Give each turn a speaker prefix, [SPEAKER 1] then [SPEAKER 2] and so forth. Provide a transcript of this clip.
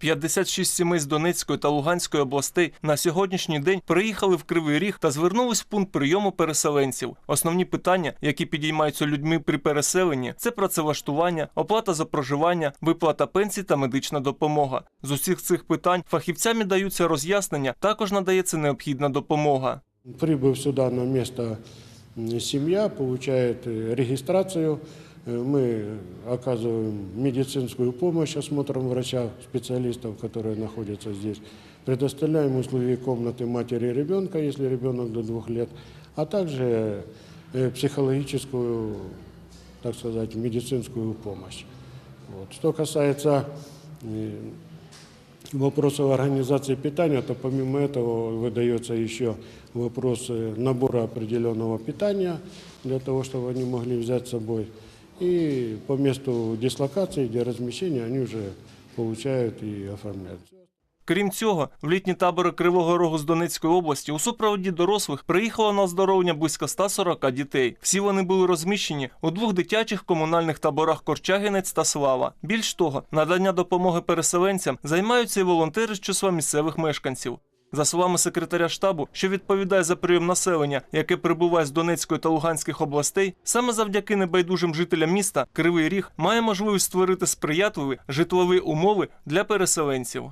[SPEAKER 1] 56 сімей з Донецької та Луганської областей на сьогоднішній день приїхали в Кривий Ріг та звернулись в пункт прийому переселенців. Основні питання, які підіймаються людьми при переселенні, це працевлаштування, оплата за проживання, виплата пенсій та медична допомога. З усіх цих питань фахівцями даються роз'яснення, також надається необхідна допомога.
[SPEAKER 2] Прибыв сюда на место м, семья, получает э, регистрацию. Э, Мы оказываем медицинскую помощь осмотром врача, специалистов, которые находятся здесь. Предоставляем условия комнаты матери и ребенка, если ребенок до двух лет, а также э, психологическую, так сказать, медицинскую помощь. Вот. Что касается э, вопросов организации питания, то помимо этого выдается еще вопрос э, набора определенного питания для того, чтобы они могли взять с собой. И по месту дислокации, где размещения, они уже получают и оформляют.
[SPEAKER 1] Крім цього, в літні табори Кривого Рогу з Донецької області у супроводі дорослих приїхало на оздоровлення близько 140 дітей. Всі вони були розміщені у двох дитячих комунальних таборах Корчагінець та Слава. Більш того, надання допомоги переселенцям займаються і волонтери з числа місцевих мешканців. За словами секретаря штабу, що відповідає за прийом населення, яке прибуває з Донецької та Луганських областей, саме завдяки небайдужим жителям міста Кривий Ріг має можливість створити сприятливі житлові умови для переселенців.